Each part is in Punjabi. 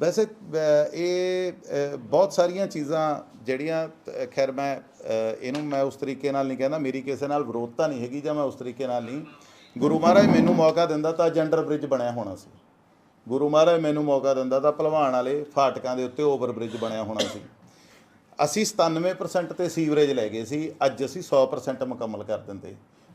ਵੈਸੇ ਇਹ ਬਹੁਤ ਸਾਰੀਆਂ ਚੀਜ਼ਾਂ ਜਿਹੜੀਆਂ ਖੈਰ ਮੈਂ ਇਹਨੂੰ ਮੈਂ ਉਸ ਤਰੀਕੇ ਨਾਲ ਨਹੀਂ ਕਹਿੰਦਾ, ਮੇਰੀ ਕਿਸੇ ਨਾਲ ਵਿਰੋਧਤਾ ਨਹੀਂ ਹੈਗੀ ਜਾਂ ਮੈਂ ਉਸ ਤਰੀਕੇ ਨਾਲ ਨਹੀਂ। ਗੁਰੂ ਮਹਾਰਾਜ ਮੈਨੂੰ ਮੌਕਾ ਦਿੰਦਾ ਤਾਂ ਜੰਡਰ ਬ੍ਰਿਜ ਬਣਿਆ ਹੋਣਾ ਸੀ। ਗੁਰੂ ਮਹਾਰਾਜ ਮੈਨੂੰ ਮੌਕਾ ਦਿੰਦਾ ਤਾਂ ਭਲਵਾਨ ਵਾਲੇ ਫਾਟਕਾਂ ਦੇ ਉੱਤੇ ਓਵਰ ਬ੍ਰਿਜ ਬਣਿਆ ਹੋਣਾ ਸੀ। ਅਸੀਂ 97% ਤੇ ਸੀਵਰੇਜ ਲੈ ਗਏ ਸੀ, ਅੱਜ ਅਸੀਂ 100% ਮੁਕੰਮਲ ਕਰ ਦਿੰਦੇ।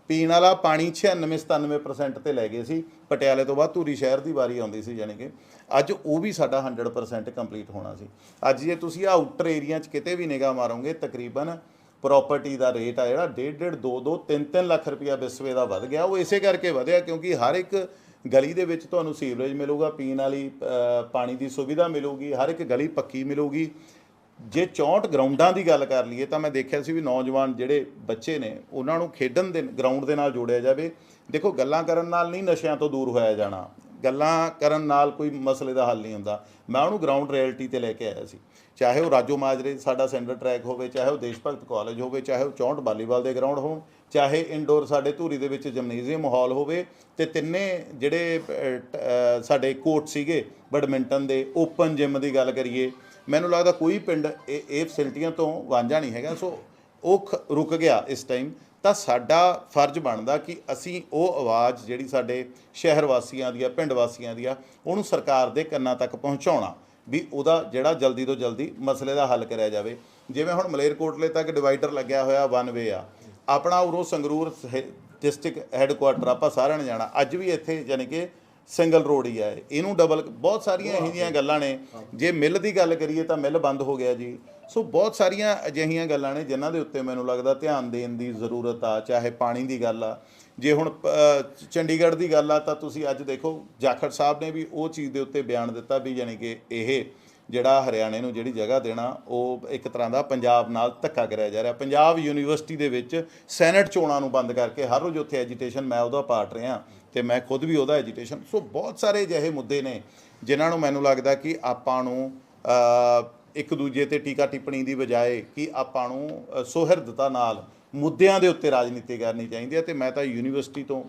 ਪੀਣ ਵਾਲਾ ਪਾਣੀ 96 97% ਤੇ ਲੈ ਗਏ ਸੀ। ਪਟਿਆਲੇ ਤੋਂ ਬਾਅਦ ਧੂਰੀ ਸ਼ਹਿਰ ਦੀ ਵਾਰੀ ਆਉਂਦੀ ਸੀ ਯਾਨੀ ਕਿ ਅੱਜ ਉਹ ਵੀ ਸਾਡਾ 100% ਕੰਪਲੀਟ ਹੋਣਾ ਸੀ। ਅੱਜ ਜੇ ਤੁਸੀਂ ਆਊਟਰ ਏਰੀਆ 'ਚ ਕਿਤੇ ਵੀ ਨਿਗਾਹ ਮਾਰੋਗੇ, ਤਕਰੀਬਨ ਪ੍ਰਾਪਰਟੀ ਦਾ ਰੇਟ ਆ ਜਿਹੜਾ 1.5 2 2 3 3 ਲੱਖ ਰੁਪਇਆ ਬਿਸਵੇ ਦਾ ਵੱਧ ਗਿਆ। ਉਹ ਇਸੇ ਕਰਕੇ ਵਧਿਆ ਕਿਉਂਕਿ ਹਰ ਇੱਕ ਗਲੀ ਦੇ ਵਿੱਚ ਤੁਹਾਨੂੰ ਸੀਵਰੇਜ ਮਿਲੂਗਾ, ਪੀਣ ਵਾਲੀ ਪਾਣੀ ਦੀ ਸੁਵਿਧਾ ਮਿਲੂਗੀ, ਹਰ ਇੱਕ ਗਲੀ ਪੱਕੀ ਮਿਲੂਗੀ। ਜੇ 64 ਗਰਾਊਂਡਾਂ ਦੀ ਗੱਲ ਕਰ ਲਈਏ ਤਾਂ ਮੈਂ ਦੇਖਿਆ ਸੀ ਵੀ ਨੌਜਵਾਨ ਜਿਹੜੇ ਬੱਚੇ ਨੇ, ਉਹਨਾਂ ਨੂੰ ਖੇਡਣ ਦੇ, ਗਰਾਊਂਡ ਦੇ ਨਾਲ ਜੋੜਿਆ ਜਾਵੇ। ਦੇਖੋ, ਗੱਲਾਂ ਕਰਨ ਨਾਲ ਨਹੀਂ ਨਸ਼ਿਆਂ ਤੋਂ ਦੂਰ ਹੋਇਆ ਜਾਣਾ। ਗੱਲਾਂ ਕਰਨ ਨਾਲ ਕੋਈ ਮਸਲੇ ਦਾ ਹੱਲ ਨਹੀਂ ਹੁੰਦਾ। ਮੈਂ ਉਹਨੂੰ ਗਰਾਊਂਡ ਰਿਐਲਿਟੀ ਤੇ ਲੈ ਕੇ ਆਇਆ ਸੀ। ਚਾਹੇ ਉਹ ਰਾਜੋ ਮਾਜਰੇ ਸਾਡਾ ਸੈਂਟਰ ਟਰੈਕ ਹੋਵੇ, ਚਾਹੇ ਉਹ ਦੇਸ਼ ਭਗਤ ਕਾਲਜ ਹੋਵੇ, ਚਾਹੇ ਉਹ 64 ਵਾਲੀਬਾਲ ਦੇ ਗਰਾਊਂਡ ਹੋਣ, ਚਾਹੇ ਇਨਡੋਰ ਸਾਡੇ ਧੂਰੀ ਦੇ ਵਿੱਚ ਜਿਮਨੇਜ਼ੀਅਮ ਹਾਲ ਹੋਵੇ ਤੇ ਤਿੰਨੇ ਜਿਹੜੇ ਸਾਡੇ ਕੋਰਟ ਸੀਗੇ ਬੈਡਮਿੰਟਨ ਦੇ ਓਪਨ ਜਿਮ ਦੀ ਗੱਲ ਕਰੀਏ ਮੈਨੂੰ ਲੱਗਦਾ ਕੋਈ ਪਿੰਡ ਇਹ ਇਹ ਫੈਸਿਲਿਟੀਆਂ ਤੋਂ ਵਾਂਝਾ ਨਹੀਂ ਹੈਗਾ। ਸੋ ਉਹ ਖ- ਰੁਕ ਗਿਆ ਇਸ ਟਾਈਮ ਤਾਂ ਸਾਡਾ ਫਰਜ਼ ਬਣਦਾ ਕਿ ਅਸੀਂ ਉਹ ਆਵਾਜ਼ ਜਿਹੜੀ ਸਾਡੇ ਸ਼ਹਿਰ ਵਾਸੀਆਂ ਦੀ ਆ, ਪਿੰਡ ਵਾਸੀਆਂ ਦੀ ਆ, ਉਹਨੂੰ ਸਰਕਾਰ ਦੇ ਕੰਨਾਂ ਤੱਕ ਪਹੁੰਚਾਉਣਾ, ਵੀ ਉਹਦਾ ਜਿਹੜਾ ਜਲਦੀ ਤੋਂ ਜਲਦੀ ਮਸਲੇ ਦਾ ਹੱਲ ਕਰਿਆ ਜਾਵੇ। ਜਿਵੇਂ ਹੁਣ ਮਲੇਰਕੋਟਲੇ ਤੱਕ ਡਿਵਾਈਡਰ ਲੱਗਿਆ ਹੋਇਆ ਵਨ ਵੇ ਆ। ਆਪਣਾ ਉਰੋਂ ਸੰਗਰੂਰ ਡਿਸਟ੍ਰਿਕਟ ਹੈੱਡਕੁਆਟਰ ਆਪਾਂ ਸਾਰਿਆਂ ਨੇ ਜਾਣਾ। ਅੱਜ ਵੀ ਇੱਥੇ ਯਾਨੀ ਕਿ ਸਿੰਗਲ ਰੋਡ ਹੀ ਆ ਇਹ। ਇਹਨੂੰ ਡਬਲ ਬਹੁਤ ਸਾਰੀਆਂ ਇਹੋ ਜਿਹੀਆਂ ਗੱਲਾਂ ਨੇ। ਜੇ। ਮਿੱਲ ਦੀ ਗੱਲ ਕਰੀਏ ਤਾਂ ਮਿੱਲ ਬੰਦ ਹੋ ਗਿਆ ਜੀ। ਸੋ ਬਹੁਤ ਸਾਰੀਆਂ ਅਜਿਹੀਆਂ ਗੱਲਾਂ ਨੇ ਜਿਨ੍ਹਾਂ ਦੇ ਉੱਤੇ ਮੈਨੂੰ ਲੱਗਦਾ ਧਿਆਨ ਦੇਣ ਦੀ ਜ਼ਰੂਰਤ ਆ ਚਾਹੇ ਪਾਣੀ ਦੀ ਗੱਲ ਆ। ਜੇ ਹੁਣ ਚੰਡੀਗੜ੍ਹ ਦੀ ਗੱਲ ਆ ਤਾਂ ਤੁਸੀਂ ਅੱਜ ਦੇਖੋ ਜਾਖੜ ਸਾਹਿਬ ਨੇ ਵੀ ਉਹ ਚੀਜ਼ ਦੇ ਉੱਤੇ ਬਿਆਨ ਦਿੱਤਾ ਵੀ ਯਾਨੀ ਕਿ ਇਹ ਜਿਹੜਾ ਹਰਿਆਣੇ ਨੂੰ ਜਿਹੜੀ ਜਗ੍ਹਾ ਦੇਣਾ ਉਹ ਇੱਕ ਤਰ੍ਹਾਂ ਦਾ ਪੰਜਾਬ ਨਾਲ ਧੱਕਾ ਕਰਿਆ ਜਾ ਰਿਹਾ। ਪੰਜਾਬ ਯੂਨੀਵਰਸਿਟੀ ਦੇ ਵਿੱਚ ਸੈਨੇਟ ਚੋਣਾਂ ਨੂੰ ਬੰਦ ਕਰਕੇ ਹਰ ਰੋਜ਼ ਉੱਥੇ ਐਜੀਟੇਸ਼ਨ ਮੈਂ ਉਹਦਾ ਪਾਰਟ ਰਿਹਾ ਤੇ ਮੈਂ ਖੁਦ ਵੀ ਉਹਦਾ ਐਜੀਟੇਸ਼ਨ ਸੋ ਬਹੁਤ ਸਾਰੇ ਅਜਿਹੇ ਮੁੱਦੇ ਨੇ ਜਿਨ੍ਹਾਂ ਨੂੰ ਮੈਨੂੰ ਲੱਗਦਾ ਕਿ ਆਪਾਂ ਨੂੰ ਇੱਕ ਦੂਜੇ ਤੇ ਟੀਕਾ ਟਿੱਪਣੀ ਦੀ ਬਜਾਏ ਕਿ ਆਪਾਂ ਨੂੰ ਅ, ਸੁਹਿਰਦਤਾ ਨਾਲ ਮੁੱਦਿਆਂ ਦੇ ਉੱਤੇ ਰਾਜਨੀਤੀ ਕਰਨੀ ਚਾਹੀਦੀ ਹੈ ਤੇ ਮੈਂ ਤਾਂ ਯੂਨੀਵਰਸਿਟੀ ਤੋਂ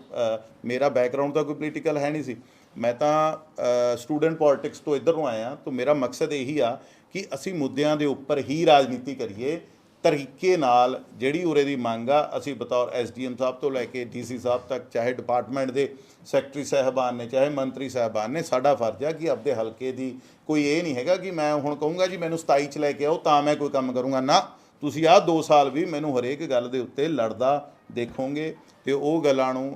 ਮੇਰਾ ਬੈਕਗ੍ਰਾਉਂਡ ਤਾਂ ਕੋਈ ਪੋਲੀਟੀਕਲ ਹੈ ਨਹੀਂ ਸੀ। ਮੈਂ ਤਾਂ ਸਟੂਡੈਂਟ ਪੋਲਿਟਿਕਸ ਤੋਂ ਇੱਧਰ ਨੂੰ ਆਇਆ ਤਾਂ ਮੇਰਾ ਮਕਸਦ ਇਹੀ ਆ ਕਿ ਅਸੀਂ ਮੁੱਦਿਆਂ ਦੇ ਉੱਪਰ ਹੀ ਰਾਜਨੀਤੀ ਕਰੀਏ, ਤਰੀਕੇ ਨਾਲ ਜਿਹੜੀ ਉਰੇ ਦੀ ਮੰਗ ਆ, ਅਸੀਂ ਬਤੌਰ ਐਸਡੀਐਮ ਸਾਹਿਬ ਤੋਂ ਲੈ ਕੇ ਡੀਸੀ ਸਾਹਿਬ ਤੱਕ, ਚਾਹੇ ਡਿਪਾਰਟਮੈਂਟ ਦੇ ਸੈਕਟਰੀ ਸਾਹਿਬਾਨ ਨੇ, ਚਾਹੇ ਮੰਤਰੀ ਸਾਹਿਬਾਨ ਨੇ, ਸਾਡਾ ਫਰਜ਼ ਆ ਕਿ ਆਪਦੇ ਹਲਕੇ ਦੀ ਕੋਈ ਇਹ ਨਹੀਂ ਹੈਗਾ ਕਿ ਮੈਂ ਹੁਣ ਕਹੂੰਗਾ ਜੀ ਮੈਨੂੰ 27 ਚ ਲੈ ਕੇ ਆਓ, ਤਾਂ ਮੈਂ ਕੋਈ ਕੰਮ ਕਰੂੰਗਾ। ਨਾ, ਤੁਸੀਂ ਆਹ 2 ਸਾਲ ਵੀ ਮੈਨੂੰ ਹਰੇਕ ਗੱਲ ਦੇ ਉੱਤੇ ਲੜਦਾ ਦੇਖੋਗੇ ਤੇ ਉਹ ਗੱਲਾਂ ਨੂੰ